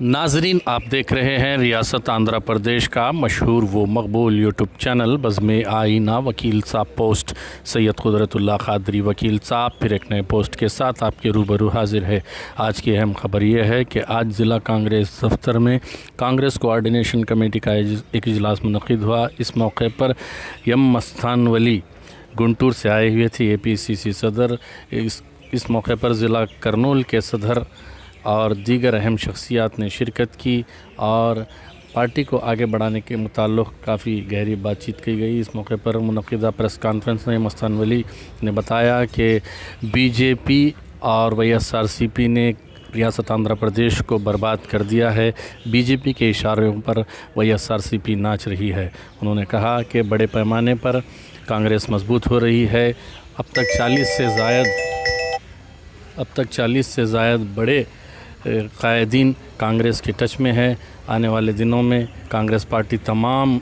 ناظرین، آپ دیکھ رہے ہیں ریاست آندھرا پردیش کا مشہور و مقبول یوٹیوب چینل بزم آئینہ وکیل صاحب پوسٹ۔ سید قدرت اللہ قادری وکیل صاحب، پھر ایک نئے پوسٹ کے ساتھ آپ کے روبرو حاضر ہے آج کی اہم خبر یہ ہے کہ آج ضلع کانگریس دفتر میں کانگریس کوارڈینیشن کمیٹی کا ایک اجلاس منعقد ہوا۔ اس موقع پر یم مستان ولی گنٹور سے آئے ہوئے تھے، اے پی سی سی صدر۔ اس اس موقع پر ضلع کرنول کے صدر اور دیگر اہم شخصیات نے شرکت کی اور پارٹی کو آگے بڑھانے کے متعلق کافی گہری بات چیت کی گئی۔ اس موقع پر منعقدہ پریس کانفرنس میں مستان ولی نے بتایا کہ بی جے پی اور وی ایس آر سی پی نے ریاست آندھرا پردیش کو برباد کر دیا ہے۔ بی جے پی کے اشاروں پر وی ایس آر سی پی ناچ رہی ہے۔ انہوں نے کہا کہ بڑے پیمانے پر کانگریس مضبوط ہو رہی ہے۔ اب تک چالیس سے زائد اب تک چالیس سے زائد بڑے قائدین کانگریس کے ٹچ میں ہے آنے والے دنوں میں کانگریس پارٹی تمام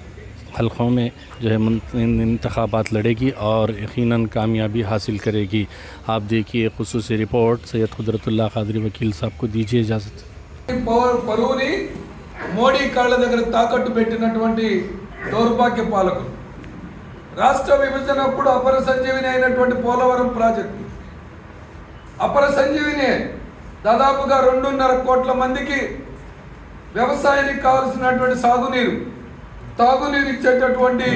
حلقوں میں جو ہے انتخابات لڑے گی اور یقیناً کامیابی حاصل کرے گی۔ آپ دیکھیے خصوصی رپورٹ، سید قدرت اللہ قادری وکیل صاحب کو دیجیے اجازت۔ పలువురి మోడీ కాళ్ళ దగ్గర తాకట్టు పెట్టినటువంటి దౌర్భాగ్య పాలకులు రాష్ట్ర విభజన అప్పుడు అపర సంజీవిని అయినటువంటి పోలవరం ప్రాజెక్టు అపర సంజీవిని దాదాపుగా రెండున్నర కోట్ల మందికి వ్యవసాయానికి కావాల్సినటువంటి సాగునీరు తాగునీరు ఇచ్చేటటువంటి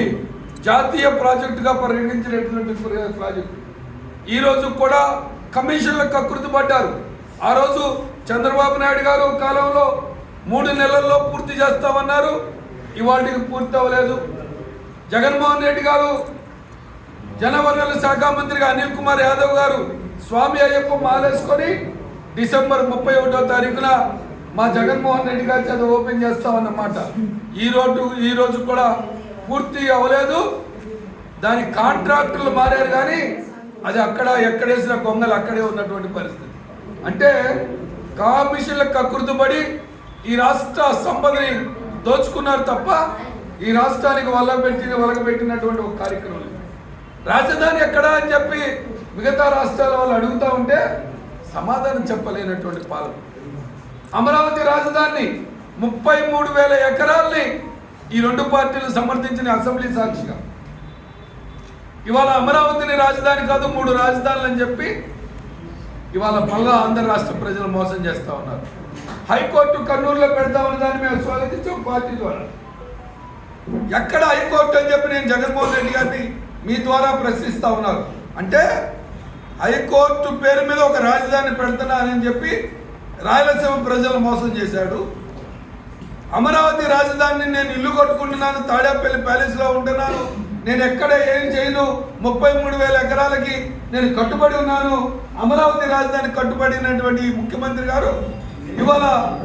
జాతీయ ప్రాజెక్టుగా పరిగణించినటువంటి ప్రాజెక్టు. ఈరోజు కూడా కమిషన్లకు కకృతి పడ్డారు. ఆ రోజు చంద్రబాబు నాయుడు గారు కాలంలో మూడు నెలల్లో పూర్తి చేస్తామన్నారు. ఇవాటికి పూర్తి అవ్వలేదు. జగన్మోహన్ రెడ్డి గారు జనవనరుల శాఖ మంత్రిగా అనిల్ కుమార్ యాదవ్ గారు స్వామి అయ్యప్ప మాలేసుకొని డిసెంబర్ ముప్పై ఒకటో తారీఖున మా జగన్మోహన్ రెడ్డి గారి చేత ఓపెన్ చేస్తామన్నమాట. ఈ రోజు ఈ రోజు కూడా పూర్తి అవ్వలేదు. దాని కాంట్రాక్టర్లు మారారు కానీ అది అక్కడ ఎక్కడేసిన కొంగలు అక్కడే ఉన్నటువంటి పరిస్థితి. అంటే కమిషన్లకు కకృతిపడి ఈ రాష్ట్ర సంపదని దోచుకున్నారు తప్ప ఈ రాష్ట్రానికి వల్ల పెట్టిన వలగబెట్టినటువంటి ఒక కార్యక్రమం లేదు. రాజధాని ఎక్కడా అని చెప్పి మిగతా రాష్ట్రాల వాళ్ళు అడుగుతా ఉంటే సమాధానం చెప్పలేనటువంటి పాలన అమరావతి రాజధాని ముప్పై మూడు వేల ఎకరాల్ని ఈ రెండు పార్టీలు సమర్థించిన అసెంబ్లీ సాక్షిగా. ఇవాళ అమరావతిని రాజధాని కాదు మూడు రాజధానులు అని చెప్పి ఇవాళ మళ్ళా ఆంధ్ర రాష్ట్ర ప్రజలు మోసం చేస్తూ ఉన్నారు. హైకోర్టు కర్నూలులో పెడతామని దాన్ని మేము స్వాగతించాం పార్టీ ద్వారా. ఎక్కడ హైకోర్టు అని చెప్పి నేను జగన్మోహన్ రెడ్డి గారిని మీ ద్వారా ప్రశ్నిస్తా ఉన్నారు. అంటే హైకోర్టు పేరు మీద ఒక రాజధాని పెడుతున్నానని చెప్పి రాయలసీమ ప్రజలు మోసం చేశాడు అమరావతి రాజధానిని నేను ఇల్లు కట్టుకుంటున్నాను తాడేపల్లి ప్యాలెస్లో ఉంటున్నాను నేను ఎక్కడ ఏం చేయను ముప్పై మూడు వేల ఎకరాలకి నేను కట్టుబడి ఉన్నాను. అమరావతి రాజధాని కట్టుబడినటువంటి ముఖ్యమంత్రి గారు ఇవాళ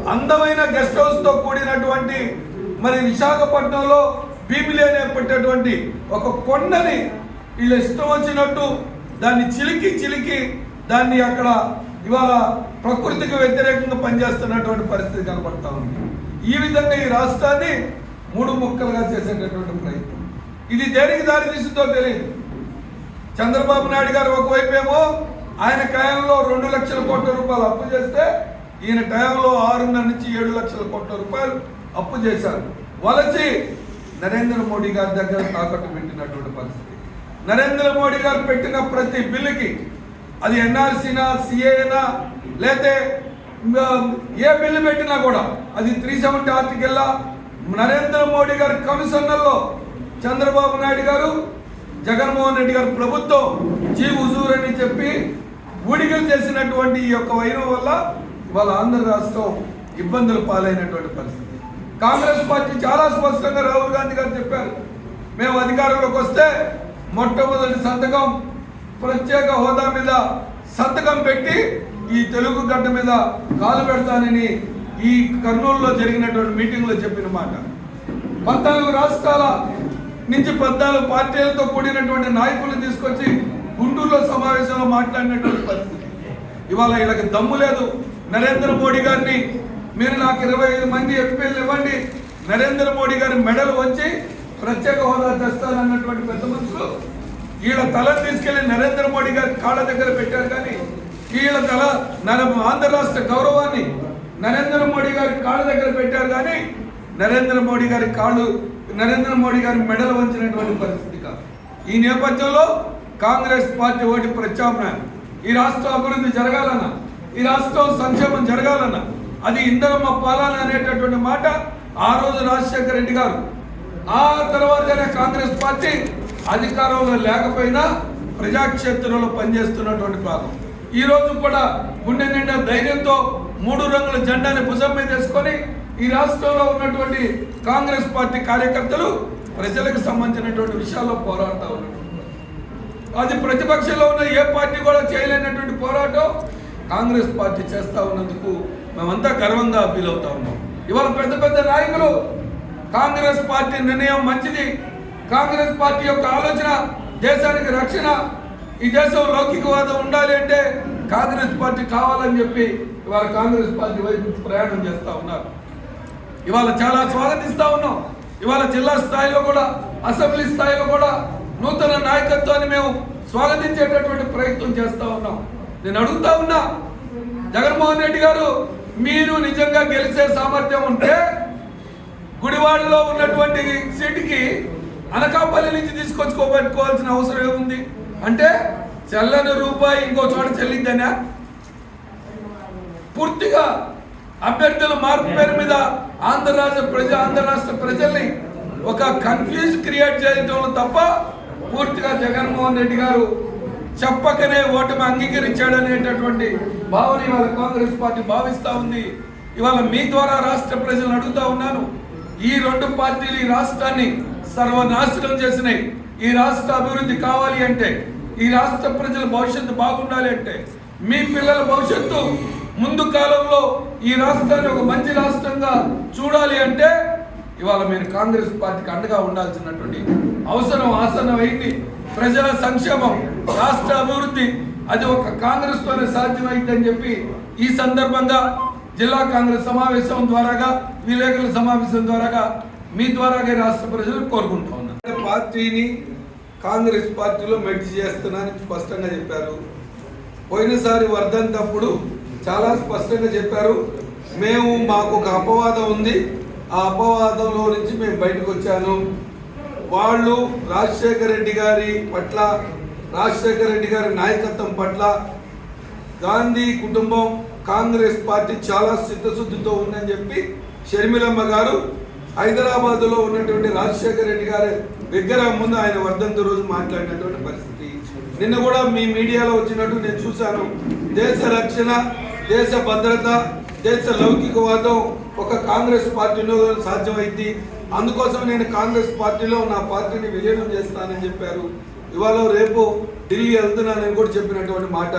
అందమైన గెస్ట్ హౌస్తో కూడినటువంటి మరి విశాఖపట్నంలో భీమిలి అనే పెట్టేటువంటి ఒక కొండని వీళ్ళు ఇష్టం వచ్చినట్టు దాన్ని చిలికి చిలికి దాన్ని అక్కడ ఇవాళ ప్రకృతికి వ్యతిరేకంగా పనిచేస్తున్నటువంటి పరిస్థితి కనబడతా ఉంది. ఈ విధంగా ఈ రాష్ట్రాన్ని మూడు ముక్కలుగా చేసేటటువంటి ప్రయత్నం. ఇది దేనికి దారి తీసిందో తెలియదు. చంద్రబాబు నాయుడు గారు ఒకవైపు ఏమో ఆయన టైంలో రెండు లక్షల కోట్ల రూపాయలు అప్పు చేస్తే ఈయన టైంలో ఆరున్నర నుంచి ఏడు లక్షల కోట్ల రూపాయలు అప్పు చేశారు. వలచి నరేంద్ర మోడీ గారి దగ్గర తాకట్టు పెట్టినటువంటి పరిస్థితి. నరేంద్ర మోడీ గారు పెట్టిన ప్రతి బిల్లుకి అది ఎన్ఆర్సీనా సిఏనా లేతే ఏ బిల్లు పెట్టినా కూడా అది త్రీ సెవెంటీ ఆర్టికల్లా నరేంద్ర మోడీ గారి కనుసన్నల్లో చంద్రబాబు నాయుడు గారు జగన్మోహన్ రెడ్డి గారు ప్రభుత్వం జీ హుజూర్ అని చెప్పి ఊడిగలు చేసినటువంటి ఈ యొక్క వైరం వల్ల వాళ్ళ ఆంధ్ర రాష్ట్రం ఇబ్బందులు పాలైనటువంటి పరిస్థితి. కాంగ్రెస్ పార్టీ చాలా స్పష్టంగా రాహుల్ గాంధీ గారు చెప్పారు. మేము అధికారంలోకి వస్తే మొట్టమొదటి సంతకం ప్రత్యేక హోదా మీద సంతకం పెట్టి ఈ తెలుగు గడ్డ మీద కాలు పెడతానని ఈ కర్నూలులో జరిగినటువంటి మీటింగ్లో చెప్పిన మాట. పద్నాలుగు రాష్ట్రాల నుంచి పద్నాలుగు పార్టీలతో కూడినటువంటి నాయకులను తీసుకొచ్చి గుంటూరులో సమావేశంలో మాట్లాడినటువంటి పరిస్థితి. ఇవాళ వీళ్ళకి దమ్ము లేదు. నరేంద్ర మోడీ గారిని మీరు నాకు ఇరవై ఐదు మంది ఎంపీలు ఇవ్వండి. నరేంద్ర మోడీ గారి మెడల్ వచ్చి ప్రత్యేక హోదా తెస్తానన్నటువంటి పెద్ద మనుషులు వీళ్ళ తల తీసుకెళ్ళి నరేంద్ర మోడీ గారి కాళ్ళ దగ్గర పెట్టారు కానీ వీళ్ళ తల ఆంధ్ర రాష్ట్ర గౌరవాన్ని నరేంద్ర మోడీ గారి కాళ్ళ దగ్గర పెట్టారు కానీ నరేంద్ర మోడీ గారి కాళ్ళు నరేంద్ర మోడీ గారి మెడలు వంచినటువంటి పరిస్థితి కాదు. ఈ నేపథ్యంలో కాంగ్రెస్ పార్టీ ఓటి ప్రత్యామ్నాయం. ఈ రాష్ట్ర అభివృద్ధి జరగాలన్నా ఈ రాష్ట్రం సంక్షేమం జరగాలన్నా అది ఇందరమ్మ పాలన అనేటటువంటి మాట ఆ రోజు రాజశేఖర రెడ్డి గారు ఆ తర్వాతనే కాంగ్రెస్ పార్టీ అధికారంలో లేకపోయినా ప్రజాక్షేత్రంలో పనిచేస్తున్నటువంటి భాగం ఈ రోజు కూడా గుండె నిండా ధైర్యంతో మూడు రంగుల జెండాని భుజం మీద వేసుకొని ఈ రాష్ట్రంలో ఉన్నటువంటి కాంగ్రెస్ పార్టీ కార్యకర్తలు ప్రజలకు సంబంధించినటువంటి విషయాల్లో పోరాడుతూ ఉన్నారు. అది ప్రతిపక్షంలో ఉన్న ఏ పార్టీ కూడా చేయలేనటువంటి పోరాటం కాంగ్రెస్ పార్టీ చేస్తూ ఉన్నందుకు మేమంతా గర్వంగా ఫీల్ అవుతా ఉన్నాం. ఇవాళ పెద్ద పెద్ద నాయకులు కాంగ్రెస్ పార్టీ నిర్ణయం మంచిది. కాంగ్రెస్ పార్టీ యొక్క ఆలోచన దేశానికి రక్షణ. ఈ దేశం లౌకికవాదం ఉండాలి అంటే కాంగ్రెస్ పార్టీ కావాలని చెప్పి ఇవాళ కాంగ్రెస్ పార్టీ వైపు ప్రయాణం చేస్తూ ఉన్నారు. ఇవాళ చాలా స్వాగతిస్తూ ఉన్నాం. ఇవాళ జిల్లా స్థాయిలో కూడా అసెంబ్లీ స్థాయిలో కూడా నూతన నాయకత్వాన్ని మేము స్వాగతించేటటువంటి ప్రయత్నం చేస్తూ ఉన్నాం. నేను అడుగుతా ఉన్నా జగన్మోహన్ రెడ్డి గారు మీరు నిజంగా గెలిచే సామర్థ్యం ఉంటే గుడివాడలో ఉన్నటువంటి సీటుకి అనకాపల్లి నుంచి తీసుకొచ్చుకోబెట్టుకోవాల్సిన అవసరం ఏముంది? అంటే చెల్లని రూపాయి ఇంకో చోట చెల్లిందనా పూర్తిగా అభ్యర్థుల మార్పు పేరు మీద ఆంధ్ర రాష్ట్ర ప్రజ ఆంధ్ర రాష్ట్ర ప్రజల్ని ఒక కన్ఫ్యూజ్ క్రియేట్ చేయడంలో తప్ప పూర్తిగా జగన్మోహన్ రెడ్డి గారు చెప్పకనే ఓటమి అంగీకరించాడనేటటువంటి భావన ఇవాళ కాంగ్రెస్ పార్టీ భావిస్తూ ఉంది. ఇవాళ మీ ద్వారా రాష్ట్ర ప్రజలను అడుగుతా ఉన్నాను. ఈ రెండు పార్టీలు ఈ రాష్ట్రాన్ని సర్వనాశనం చేసినాయి. ఈ రాష్ట్ర అభివృద్ధి కావాలి అంటే ఈ రాష్ట్ర ప్రజల భవిష్యత్తు బాగుండాలి అంటే మీ పిల్లల భవిష్యత్తు ముందు కాలంలో ఈ రాష్ట్రాన్ని ఒక మంచి రాష్ట్రంగా చూడాలి అంటే ఇవాళ మీరు కాంగ్రెస్ పార్టీకి అండగా ఉండాల్సినటువంటి అవసరం ఆసనం అయింది. ప్రజల సంక్షేమం రాష్ట్ర అభివృద్ధి అది ఒక కాంగ్రెస్తోనే సాధ్యమైందని చెప్పి ఈ సందర్భంగా జిల్లా కాంగ్రెస్ సమావేశం ద్వారాగా విలేకరుల సమావేశం ద్వారాగా మీ ద్వారాగా రాష్ట్ర ప్రజలు కోరుకుంటా ఉన్నారు. పార్టీని కాంగ్రెస్ పార్టీలో మెడ్జ్ చేస్తున్నానని స్పష్టంగా చెప్పారు. పోయినసారి వర్ధన్ తప్పుడు చాలా స్పష్టంగా చెప్పారు. మేము మాకు ఒక అపవాదం ఉంది. ఆ అపవాదంలో నుంచి మేము బయటకు వచ్చాను. వాళ్ళు రాజశేఖర రెడ్డి గారి పట్ల రాజశేఖర రెడ్డి గారి నాయకత్వం పట్ల గాంధీ కుటుంబం కాంగ్రెస్ పార్టీ చాలా చిత్తశుద్ధితో ఉందని చెప్పి షర్మిలమ్మ గారు హైదరాబాద్లో ఉన్నటువంటి రాజశేఖర రెడ్డి గారి విగ్రహం ముందు ఆయన వర్ధంతి రోజు మాట్లాడినటువంటి పరిస్థితి. నిన్న కూడా మీ మీడియాలో వచ్చినట్టు నేను చూశాను. దేశ రక్షణ దేశ భద్రత దేశ లౌకికవాదం ఒక కాంగ్రెస్ పార్టీలో సాధ్యమైంది. అందుకోసం నేను కాంగ్రెస్ పార్టీలో నా పార్టీని విలీనం చేస్తానని చెప్పారు. ఇవాళ రేపు ఢిల్లీ వెళ్తున్నానని కూడా చెప్పినటువంటి మాట.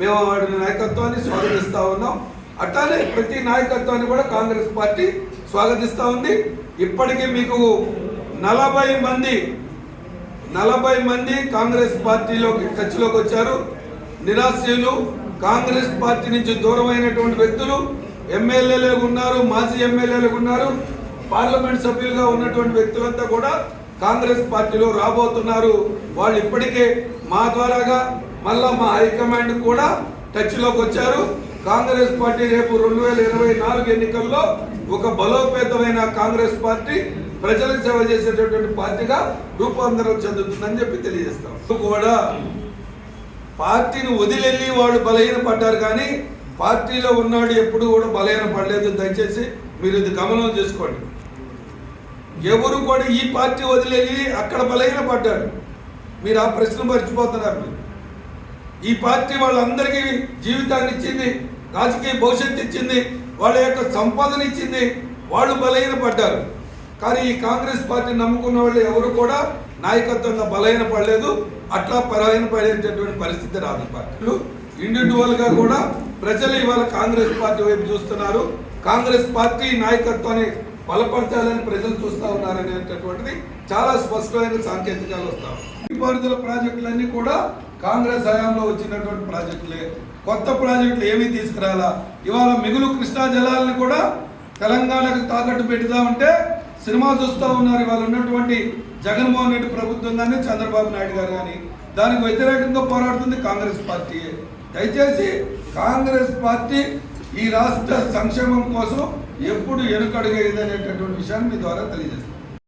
మేము వాడి నాయకత్వాన్ని స్వాగతిస్తూ ఉన్నాం. అట్లానే ప్రతి నాయకత్వాన్ని కూడా కాంగ్రెస్ పార్టీ స్వాగతిస్తూ ఉంది. ఇప్పటికీ మీకు నలభై మంది నలభై మంది కాంగ్రెస్ పార్టీలోకి ఖర్చులోకి వచ్చారు. నిరాశ్రయులు కాంగ్రెస్ పార్టీ నుంచి దూరమైనటువంటి వ్యక్తులు ఎమ్మెల్యేలు ఉన్నారు మాజీ ఎమ్మెల్యేలు ఉన్నారు. పార్లమెంట్ సభ్యులుగా ఉన్నటువంటి వ్యక్తులంతా కూడా కాంగ్రెస్ పార్టీలో రాబోతున్నారు. వాళ్ళు ఇప్పటికే మా ద్వారాగా మళ్ళా మా హైకమాండ్ కూడా టచ్లోకి వచ్చారు. కాంగ్రెస్ పార్టీ రేపు రెండు వేల ఇరవై నాలుగు ఎన్నికల్లో ఒక బలోపేతమైన కాంగ్రెస్ పార్టీ ప్రజలకు సేవ చేసేటటువంటి పార్టీగా రూపాంతరం చెందుతుందని చెప్పి తెలియజేస్తాం. కూడా పార్టీని వదిలెళ్ళి వాళ్ళు బలహీన పడ్డారు కానీ పార్టీలో ఉన్నాడు ఎప్పుడు కూడా బలహీన పడలేదు. దయచేసి మీరు ఇది గమనం చేసుకోండి. ఎవరు కూడా ఈ పార్టీ వదిలేది అక్కడ బలహీన పడ్డారు. మీరు ఆ ప్రశ్న మర్చిపోతున్నారు. మీరు ఈ పార్టీ వాళ్ళందరికీ జీవితాన్ని ఇచ్చింది రాజకీయ భవిష్యత్తు ఇచ్చింది వాళ్ళ యొక్క సంపాదన ఇచ్చింది వాళ్ళు బలహీన పడ్డారు కానీ ఈ కాంగ్రెస్ పార్టీ నమ్ముకున్న వాళ్ళు ఎవరు కూడా నాయకత్వంగా బలహీన పడలేదు అట్లా బలహీన పడేటటువంటి పరిస్థితి రాదు పార్టీలు. ఇండివిజువల్గా కూడా ప్రజలు ఇవాళ కాంగ్రెస్ పార్టీ వైపు చూస్తున్నారు. కాంగ్రెస్ పార్టీ నాయకత్వాన్ని బలపరచాలని ప్రజలు చూస్తా ఉన్నారనేటటువంటిది చాలా స్పష్టమైన సాంకేతికాలు వస్తాం నీటిపారుదల ప్రాజెక్టులన్నీ కూడా కాంగ్రెస్ హయాంలో వచ్చినటువంటి ప్రాజెక్టులే కొత్త ప్రాజెక్టులు ఏమీ తీసుకురాలా? ఇవాళ మిగులు కృష్ణా జలాలను కూడా తెలంగాణకు తాకట్టు పెడదామంటే సినిమా చూస్తూ ఉన్నారు. ఇవాళ ఉన్నటువంటి జగన్మోహన్ రెడ్డి ప్రభుత్వం కానీ చంద్రబాబు నాయుడు గారు కానీ దానికి వ్యతిరేకంగా పోరాడుతుంది కాంగ్రెస్ పార్టీ. దయచేసి కాంగ్రెస్ పార్టీ ఈ రాష్ట్ర సంక్షేమం కోసం ఎప్పుడు వెనుకడుగేదనేటటువంటి విషయాన్ని మీ ద్వారా తెలియజేస్తాను.